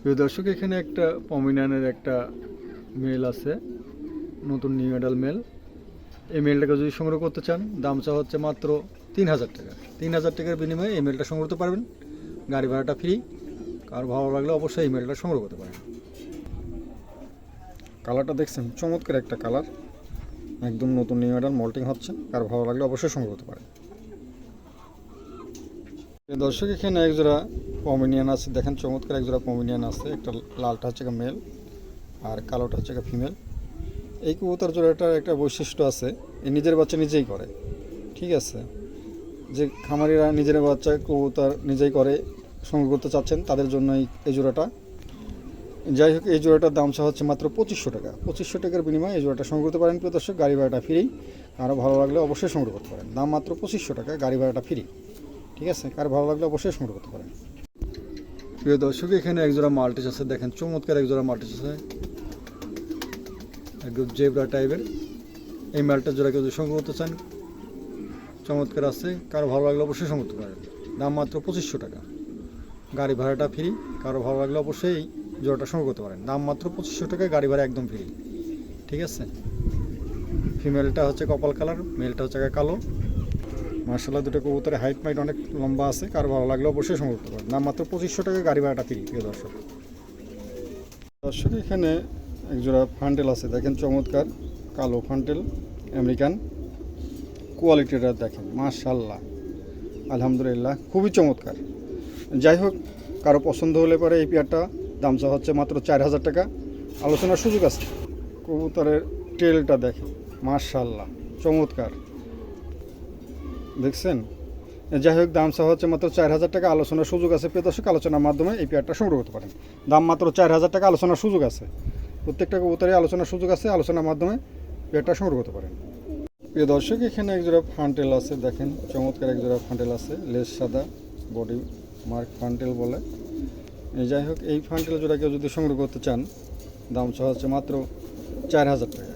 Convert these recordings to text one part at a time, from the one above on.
প্রিয় দর্শক, এখানে একটা পমিনানের একটা মেল আছে, নতুন নিউ মেডাল মেল। এই মেলটাকে যদি সংগ্রহ করতে চান, দাম চা হচ্ছে মাত্র তিন হাজার টাকা। তিন হাজার টাকার বিনিময়ে এই মেলটা সংগ্রহ করতে পারবেন। গাড়ি ভাড়াটা ফ্রি আর ভালো লাগলে অবশ্যই এই মেলটা সংগ্রহ করতে পারেন। কালারটা দেখছেন, চমৎকার একটা কালার। একদম নতুন নিউ মডেল মল্টিং হচ্ছে। আর ভালো লাগলে অবশ্যই সংগ্রহ করতে পারেন। দর্শক, এখানে এক জোড়া পমিনিয়ান আছে। দেখেন চমৎকার এক জোড়া পমিনিয়ান আছে। একটা লালটা হচ্ছে মেল আর কালোটা হচ্ছে ফিমেল এই কবুতর জোড়াটার একটা বৈশিষ্ট্য আছে এই নিজের বাচ্চা নিজেই করে, ঠিক আছে? যে খামারিরা নিজের বাচ্চা কবুতর নিজেই করে, সংগ্রহ করতে চাচ্ছেন, তাদের জন্য এই এই জোড়াটা। যাই হোক, এই জোড়াটার দাম চা হচ্ছে মাত্র পঁচিশশো টাকা। পঁচিশশো টাকার বিনিময়ে এই জোড়াটা সংগ্রহ করতে পারেন। প্রিয় দর্শক, গাড়ি ভাড়াটা ফ্রি। আরও ভালো লাগলে অবশ্যই সংগ্রহ করতে পারেন। দাম মাত্র পঁচিশশো টাকা, গাড়ি ভাড়াটা ফ্রি। ঠিক আছে? কার ভালো লাগলে অবশ্যই সংগ্রহ করতে পারেন। প্রিয় দর্শক, এখানে একজোড়া মাল্টিস আছে। দেখেন, চমৎকার একজোড়া মাল্টিস আছে। একদম জেব্রা টাইপের। এই মালটা জোড়া কেউ সংগ্রহ করতে চান, চমৎকার আছে। কারও ভালো লাগলে অবশ্যই সংগ্রহ করতে পারেন। দাম মাত্র পঁচিশশো টাকা। গাড়ি ভাড়াটা ফ্রি কারও ভালো লাগলে অবশ্যই জোড়াটা সংগ্রহ করতে পারেন। দাম মাত্র পঁচিশশো টাকা গাড়ি ভাড়া একদম ফ্রি ঠিক আছে? ফিমেলটা হচ্ছে কপাল কালার মেলটা হচ্ছে কালো। মার্শাল্লাহ দুটো কবুতরের হাইট মাইট অনেক লম্বা আছে, কার ভালো লাগলে অবশ্যই সংগ্রহ করতে পারেন দাম মাত্র পঁচিশশো টাকা গাড়ি ভাড়াটা ফ্রি, প্রিয় দর্শক। দর্শক, এখানে একজোড়া ফান্টেল আছে। দেখেন চমৎকার কালো ফান্টেল আমেরিকান। কোয়ালিটিটা দেখেন, মার্শাল্লাহ। আলহামদুলিল্লাহ, খুবই চমৎকার। যাই হোক, কারও পছন্দ হলে পরে এই পেয়ারটা দাম চা হচ্ছে মাত্র চার হাজার টাকা। আলোচনার সুযোগ আছে। কবুতরের টেলটা দেখেন, মার্শাল্লাহ, চমৎকার। দেখছেন? যাই হোক, দাম চা হচ্ছে মাত্র চার হাজার টাকা আলোচনার সুযোগ আছে। প্রিয় দর্শক, আলোচনার মাধ্যমে এই পেয়ারটা সংগ্রহ করতে পারেন। দাম মাত্র চার হাজার টাকা আলোচনার সুযোগ আছে। প্রত্যেকটা কবুতরে আলোচনার সুযোগ আছে, আলোচনার মাধ্যমে পেয়ারটা সংগ্রহ করতে পারেন। প্রিয় দর্শক, এখানে একজোড়া ফান্টেল আছে, দেখেন। চমৎকার একজোড়া ফান্টেল আছে, লেস সাদা, বডি মার্ক ফান্টেল বলে। যাই হোক, এই ফান্টেল জোড়া কেউ যদি সংগ্রহ করতে চান, দাম সহ হচ্ছে মাত্র চার হাজার টাকা।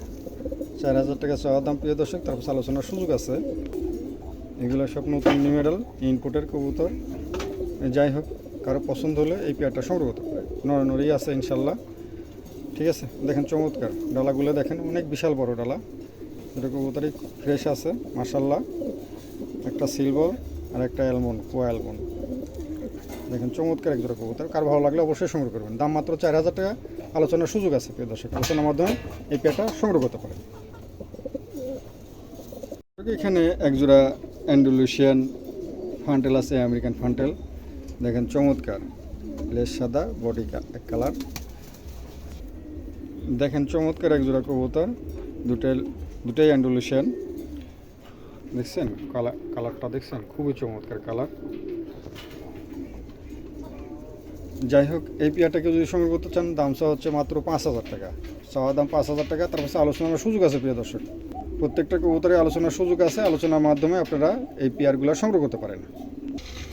চার হাজার টাকা চাওয়ার দাম, প্রিয় দর্শক তারপর আলোচনার সুযোগ আছে। এগুলো সব নতুন নিউ মডেল ইনপুটের কবুতর। যাই হোক, কারও পছন্দ হলে এই পেয়ারটা সংগ্রহ করতে পারে। নড়ানড়ি আছে ইনশাল্লাহ। ঠিক আছে, দেখেন চমৎকার। ডালাগুলো দেখেন, অনেক বিশাল বড় ডালা। এটা কবুতরই ফ্রেশ আছে মাসাল্লাহ একটা সিলভার আর একটা অ্যালমন্ড কোয়া অ্যালমন্ড দেখেন চমৎকার এক জোড়া কবুতর। কার ভালো লাগলে অবশ্যই সংগ্রহ করবেন। দাম মাত্র চার হাজার টাকা। আলোচনার সুযোগ আছে, প্রিয় দর্শক। আলোচনার মাধ্যমে এই পেয়ারটা সংগ্রহ করতে পারেন। এখানে একজোড়া অ্যান্ডুলুশিয়ান ফান্টেল আছে, আমেরিকান ফান্টেল। দেখেন চমৎকার। লেস সাদা, বডি এক কালার। দেখেন চমৎকার একজোড়া কবুতর। দুটাই দুটাই অ্যান্ডুলুশিয়ান। দেখছেন? কালার কালারটা দেখছেন? খুবই চমৎকার কালার। যাই হোক, এই পেয়ারটাকে যদি সংগ্রহ করতে চান, দাম চা হচ্ছে মাত্র পাঁচ হাজার টাকা। চাওয়া দাম পাঁচ হাজার টাকা, তারপর আলোচনার সুযোগ আছে, প্রিয় দর্শক। প্রত্যেকটা কবুতরে আলোচনার সুযোগ আছে, আলোচনার মাধ্যমে আপনারা এই পেয়ারগুলো সংগ্রহ করতে পারেন।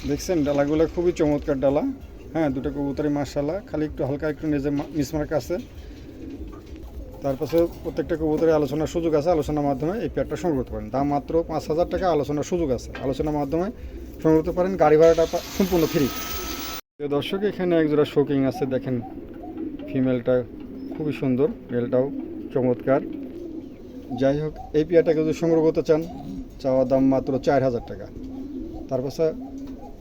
দেখছেন, ডালাগুলো খুবই চমৎকার ডালা। হ্যাঁ দুটো কবুতরে মার্শাল্লাহ খালি একটু হালকা একটু নিজে মিসমার্ক আছে। তারপরে প্রত্যেকটা কবুতরে আলোচনার সুযোগ আছে, আলোচনার মাধ্যমে এই পেয়ারটা সংগ্রহ করতে পারেন। দাম মাত্র পাঁচ হাজার টাকা, আলোচনার সুযোগ আছে। আলোচনার মাধ্যমে সংগ্রহ করতে পারেন। গাড়ি ভাড়াটা সম্পূর্ণ ফ্রি দর্শক, এখানে একজোড়া শোকিং আছে। দেখেন ফিমেলটা খুবই সুন্দর। মেলটাও চমৎকার। যাই হোক, এই পেয়ারটাকে যদি সংগ্রহ করতে চান চাওয়ার দাম মাত্র চার হাজার টাকা। তারপর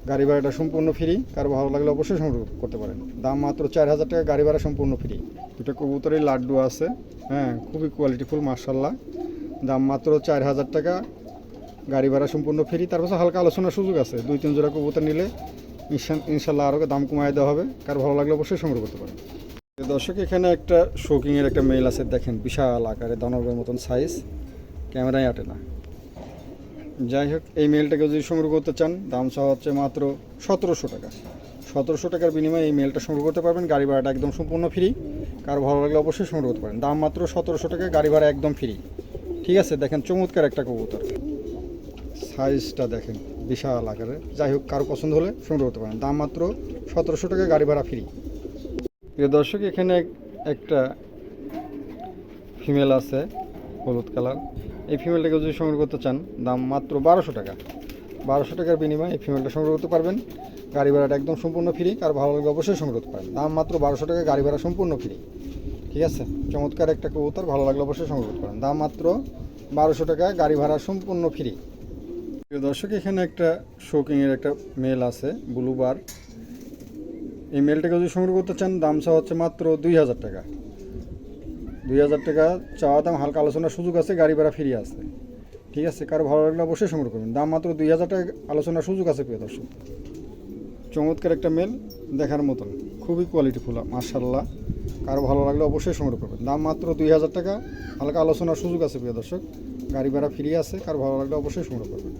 গাড়ি ভাড়াটা সম্পূর্ণ ফ্রি কারও ভালো লাগলে অবশ্যই সংগ্রহ করতে পারেন। দাম মাত্র চার হাজার টাকা, গাড়ি ভাড়া সম্পূর্ণ ফ্রি দুটো কবুতরের লাড্ডু আছে হ্যাঁ খুবই কোয়ালিটিফুল মার্শাল্লাহ দাম মাত্র চার হাজার টাকা, গাড়ি ভাড়া সম্পূর্ণ ফ্রি তারপর হালকা আলোচনার সুযোগ আছে, দুই তিন জোড়া কবুতর নিলে ইনশা- ইনশাল্লাহ আরও দাম কমায় দেওয়া হবে। কারও ভালো লাগলে অবশ্যই সংগ্রহ করতে পারেন। দর্শক, এখানে একটা শোকিংয়ের একটা মেল আছে, দেখেন, বিশাল আকারে, দানবের মতন সাইজ ক্যামেরায় আটে না। যাই হোক, এই মেলটাকে যদি সংগ্রহ করতে চান, দাম চাওয়া হচ্ছে মাত্র সতেরোশো টাকা। সতেরোশো টাকার বিনিময়ে এই মেলটা সংগ্রহ করতে পারবেন। গাড়ি ভাড়াটা একদম সম্পূর্ণ ফ্রি কারও ভালো লাগলে অবশ্যই সংগ্রহ করতে পারেন। দাম মাত্র সতেরোশো টাকা, গাড়ি ভাড়া একদম ফ্রি ঠিক আছে, দেখেন, চমৎকার একটা কবুতর। সাইজটা দেখেন, বিশাল আকারে। যাই হোক, কারও পছন্দ হলে সংগ্রহ করতে পারেন। দাম মাত্র সতেরোশো টাকা, গাড়ি ভাড়া ফ্রি প্রিয় দর্শক, এখানে একটা ফিমেল আছে, হলুদ কালার। এই ফিমেলটাকে যদি সংগ্রহ করতে চান, দাম মাত্র বারোশো টাকা। বারোশো টাকার বিনিময়ে এই ফিমেলটা সংগ্রহ করতে পারবেন। গাড়ি ভাড়াটা একদম সম্পূর্ণ ফ্রি আর ভালো লাগলে অবশ্যই সংগ্রহ করতে পারেন। দাম মাত্র বারোশো টাকা, গাড়ি ভাড়া সম্পূর্ণ ফ্রি ঠিক আছে? চমৎকার একটা কবুতর, ভালো লাগলে অবশ্যই সংগ্রহ করতে পারেন। দাম মাত্র বারোশো টাকা, গাড়ি ভাড়া সম্পূর্ণ ফ্রি প্রিয় দর্শক, এখানে একটা শোকিংয়ের একটা মেল আছে ব্লু বার এই মেলটাকে যদি সংগ্রহ করতে চান, দাম চা হচ্ছে মাত্র দুই হাজার টাকা। দুই হাজার টাকা চাওয়া দাম, হালকা আলোচনার সুযোগ আছে, গাড়ি ভাড়া ফ্রি আছে ঠিক আছে, কারও ভালো লাগলে অবশ্যই সংগ্রহ করবেন। দাম মাত্র দুই হাজার টাকা আলোচনার সুযোগ আছে, প্রিয় দর্শক। চমৎকার একটা মেল দেখার মতন। খুবই কোয়ালিটি কোয়ালিটিফুল মার্শাল্লাহ কারও ভালো লাগলে অবশ্যই সংগ্রহ করবেন। দাম মাত্র দুই হাজার টাকা, হালকা আলোচনার সুযোগ আছে, প্রিয় দর্শক। গাড়ি ভাড়া ফ্রি আছে কারও ভালো লাগলে অবশ্যই সংগ্রহ করবেন।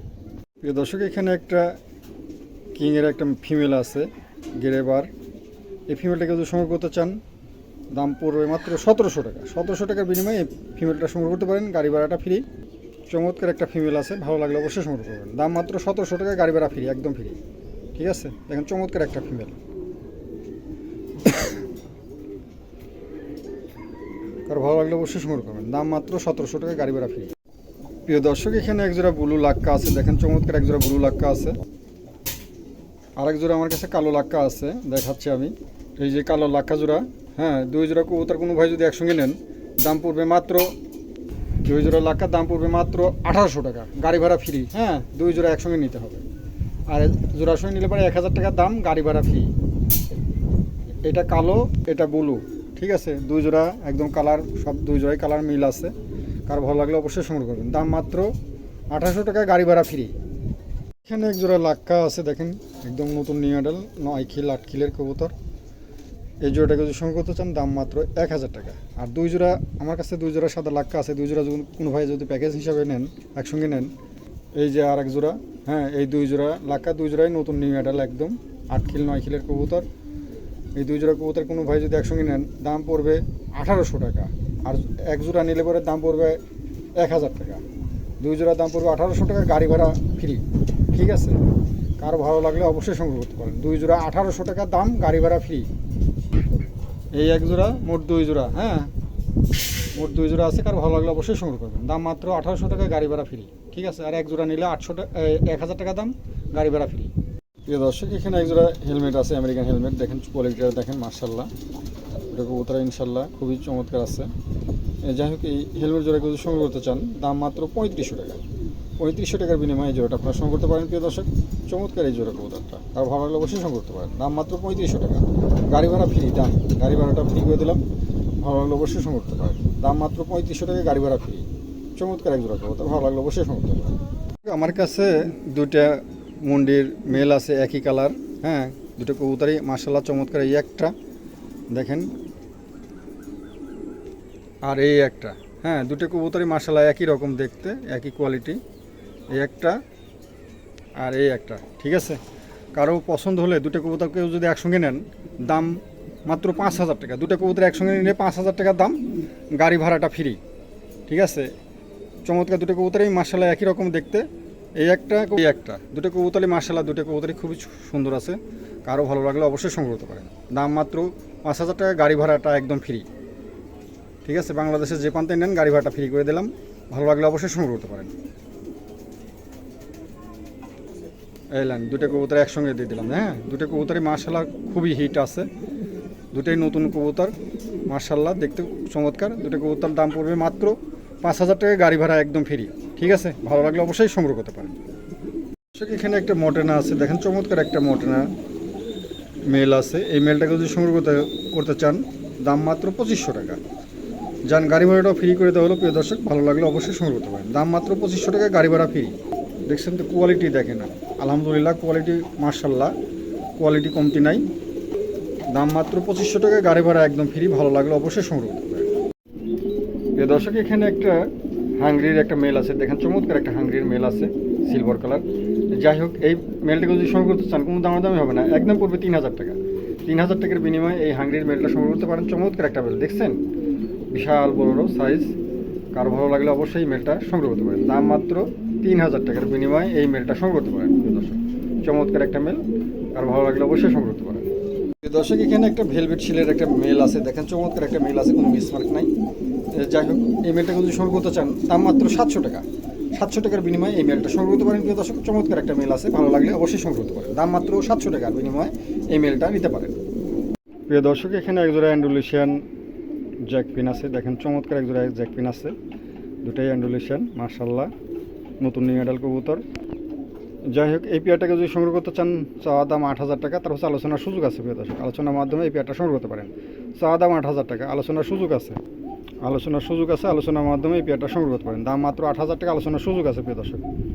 প্রিয় দর্শক, এখানে একটা কিংয়ের একটা ফিমেল আছে গেরেবার এই ফিমেলটাকে যদি সংগ্রহ করতে চান, দাম পড়বে মাত্র সতেরোশো টাকা। সতেরোশো টাকার বিনিময়ে এই ফিমেলটা সংগ্রহ করতে পারেন, গাড়ি ভাড়াটা ফ্রি চমৎকার একটা ফিমেল আছে, ভালো লাগলে অবশ্যই সংগ্রহ করবেন। দাম মাত্র সতেরোশো টাকা গাড়ি ভাড়া ফ্রি একদম ফ্রি ঠিক আছে? দেখেন চমৎকার একটা ফিমেল কারও ভালো লাগলে অবশ্যই সংগ্রহ করবেন। দাম মাত্র সতেরোশো টাকা গাড়ি ভাড়া ফ্রি প্রিয় দর্শক, এখানে একজোড়া ব্লু লাক্কা আছে। দেখেন চমৎকার একজোড়া ব্লু লাক্কা আছে। আরেক জোড়া আমার কাছে কালো লাক্কা আছে, দেখাচ্ছি আমি। এই যে কালো লাক্কা জোড়া হ্যাঁ দুই জোড়া কবুতর কোনো ভাই যদি একসঙ্গে নেন, দাম পড়বে মাত্র, দুই জোড়া লাক্কার দাম পড়বে মাত্র আঠারোশো টাকা, গাড়ি ভাড়া ফ্রি হ্যাঁ দুই জোড়া একসঙ্গে নিতে হবে। আর জোড়ার সঙ্গে নিলে পরে এক হাজার টাকার দাম, গাড়ি ভাড়া ফ্রি এটা কালো, এটা ব্লু, ঠিক আছে? দুই জোড়া, একদম কালার, সব দুই জোড়াই কালার মিল আছে। কার ভালো লাগলে অবশ্যই সংগ্রহ করবেন। দাম মাত্র আঠারোশো টাকা, গাড়ি ভাড়া ফ্রি এখানে এক জোড়া লাক্কা আছে, দেখেন, একদম নতুন নিউ মডেল নয় খিল, আট খিলের কবুতর। এই জোড়াটাকে যদি সংগ্রহ করতে চান, দাম মাত্র এক হাজার টাকা। আর দুই জোড়া, আমার কাছে দুই জোড়া সাদা লাক্কা আছে, দুই জোড়া কোনো ভাই যদি প্যাকেজ হিসাবে নেন, একসঙ্গে নেন, এই যে আর এক জোড়া হ্যাঁ এই দুই জোড়া লাক্কা, দুই জোড়াই নতুন নিউ মডেল একদম, আট খিল, নয় খিলের কবুতর। এই দুই জোড়া কবুতর কোনো ভাই যদি একসঙ্গে নেন, দাম পড়বে আঠারোশো টাকা। আর এক জোড়া নিলে পরে দাম পড়বে এক হাজার টাকা। দুই জোড়ার দাম পড়বে আঠারোশো টাকা গাড়ি ভাড়া ফ্রি ঠিক আছে? কারও ভালো লাগলে অবশ্যই সংগ্রহ করতে পারেন। দুই জোড়া আঠারোশো টাকা দাম, গাড়ি ভাড়া ফ্রি এই এক জোড়া, মোট দুই জোড়া হ্যাঁ? মোট দুই জোড়া আছে, কারও ভালো লাগলে অবশ্যই সংগ্রহ করবেন। দাম মাত্র আঠারোশো টাকা, গাড়ি ভাড়া ফ্রি ঠিক আছে? আর এক জোড়া নিলে আটশো টাকা এক হাজার টাকা দাম, গাড়ি ভাড়া ফ্রি প্রিয় দর্শক, এখানে এক জোড়া হেলমেট আছে আমেরিকান হেলমেট দেখেন কোয়ালিটিটা দেখেন মার্শাল্লাহ এটা কবুতরা ইনশাল্লাহ খুবই চমৎকার আছে। যাই হোক, এই হেলমেট জোড়া যদি সংগ্রহ করতে চান, দাম মাত্র পঁয়ত্রিশশো টাকা। পঁয়ত্রিশশো টাকার বিনিময়ে জোড়াটা আপনারা সংগ্রহ করতে পারেন, প্রিয় দর্শক। চমৎকার এই জোড়া কবুতরটা। আর ভালো লাগলে অবশ্যই সংগ্রহ করতে পারেন। দাম মাত্র পঁয়ত্রিশশো টাকা। গাড়ি ভাড়া ফ্রি ডান গাড়ি ভাড়াটা ফ্রি করে দিলাম। ভালো লাগলে অবশ্যই সংগ্রহ করতে পারেন। দাম মাত্র পঁয়ত্রিশশো টাকা, গাড়ি ভাড়া ফ্রি চমৎকার এক জোড়া কবুতর। ভালো লাগলে অবশ্যই সংগ্রহ করতে পারেন। আমার কাছে দুইটা মুন্ডির মেল আছে একই কালার হ্যাঁ? দুটো কবুতরই মার্শাল্লাহ চমৎকার এই একটা। দেখেন। আর এই একটা হ্যাঁ? দুটো কবুতরই মার্শাল্লাহ একই রকম দেখতে, একই কোয়ালিটি এই একটা আর এই একটা, ঠিক আছে? কারও পছন্দ হলে দুটো কবুতর কেউ যদি একসঙ্গে নেন, দাম মাত্র পাঁচ হাজার টাকা। দুটো কবুতর একসঙ্গে নিলে পাঁচ হাজার টাকার দাম গাড়ি ভাড়াটা ফ্রি ঠিক আছে? চমৎকার দুটো কবুতরই মার্শাল্লাহ একই রকম দেখতে। এই একটা এই একটা। দুটো কবুতরই মার্শাল্লাহ দুটো কবুতরই খুবই সুন্দর আছে। কারও ভালো লাগলে অবশ্যই সংগ্রহ করতে পারেন। দাম মাত্র পাঁচ হাজার টাকা, গাড়ি ভাড়াটা একদম ফ্রি ঠিক আছে? বাংলাদেশের যে প্রান্তে নেন, গাড়ি ভাড়াটা ফ্রি করে দিলাম। ভালো লাগলে অবশ্যই সংগ্রহ করতে পারেন। এলেন দুটো কবুতর একসঙ্গে দিয়ে দিলাম হ্যাঁ? দুটো কবুতরই মার্শাল্লাহ খুবই হিট আছে। দুটোই নতুন কবুতর মার্শাল্লাহ দেখতে চমৎকার। দুটো কবুতর দাম পড়বে মাত্র পাঁচ হাজার টাকা, গাড়ি ভাড়া একদম ফ্রি ঠিক আছে? ভালো লাগলে অবশ্যই সংগ্রহ করতে পারেন। এখানে একটা মটেনা আছে। দেখেন, চমৎকার একটা মটেনা মেল আছে। এই মেলটাকে যদি সংগ্রহ করতে করতে চান, দাম মাত্র পঁচিশশো টাকা। যান, গাড়ি ভাড়াটাও ফ্রি করে দেওয়া হলো। প্রিয় দর্শক, ভালো লাগলে অবশ্যই সংগ্রহ করতে পারেন। দাম মাত্র পঁচিশশো টাকা, গাড়ি ভাড়া ফ্রি দেখছেন তো কোয়ালিটি দেখেন। না আলহামদুলিল্লাহ কোয়ালিটি মার্শাল্লাহ কোয়ালিটি কমতি নাই। দাম মাত্র পঁচিশশো টাকা, গাড়ি ভাড়া একদম ফ্রি ভালো লাগলে অবশ্যই সংগ্রহ পারেন দর্শক, এখানে একটা হাঙ্গরির একটা মেল আছে। দেখেন, চমৎকার একটা হাঙ্গরির মেল আছে সিলভার কালার যাই হোক, এই মেলটাকে যদি সংগ্রহ করতে চান, কোনো দামাদামি হবে না, একদম পড়বে তিন হাজার টাকা। তিন হাজার টাকার বিনিময়ে এই হাঙ্গরির মেলটা সংগ্রহ করতে পারেন। চমৎকার একটা মেল দেখছেন? বিশাল বড় সাইজ কার ভালো লাগলে অবশ্যই এই মেলটা সংগ্রহ করতে পারেন। দাম মাত্র তিন হাজার টাকার বিনিময়ে এই মেলটা সংগ্রহ করতে পারেন দর্শক। চমৎকার একটা মেল আর ভালো লাগলে অবশ্যই সংগ্রহ করতে পারেন। দর্শক, এখানে একটা ভেলভেট শিলের একটা মেল আছে। দেখেন, চমৎকার একটা মেল আছে, কোনো মিসমার্ক নাই। যাই হোক, এই মেলটা যদি সংগ্রহ করতে চান, দাম মাত্র সাতশো টাকা। সাতশো টাকার বিনিময়ে এই মেলটা সংগ্রহ করতে পারেন, প্রিয় দর্শক। চমৎকার একটা মেল আছে, ভালো লাগলে অবশ্যই সংগ্রহ করতে পারেন। দাম মাত্র সাতশো টাকার বিনিময়ে এই মেলটা নিতে পারেন। প্রিয় দর্শক, এখানে একজোড়া অ্যান্ডুলেশিয়ান জ্যাক পিন আছে। দেখেন চমৎকার একজোড়া জ্যাক পিন আছে। দুটাই অ্যান্ডুলেশিয়ান মার্শাল্লাহ নতুন নিউ কবুতর। যাই হোক এই পেয়ারটাকে যদি সংগ্রহ করতে চান, চাওয়া দাম আট হাজার টাকা। তার হচ্ছে আলোচনার সুযোগ আছে প্রিয় দর্শক। আলোচনার মাধ্যমে এই পেয়ারটা সংগ্রহ করতে পারেন। চাওয়া দাম আট হাজার টাকা। আলোচনার সুযোগ আছে। আলোচনার সুযোগ আছে, আলোচনার মাধ্যমে এই পেয়ারটা সংগ্রহ করতে পারেন। দাম মাত্র আট হাজার টাকা। আলোচনার সুযোগ আছে প্রিয় দর্শক।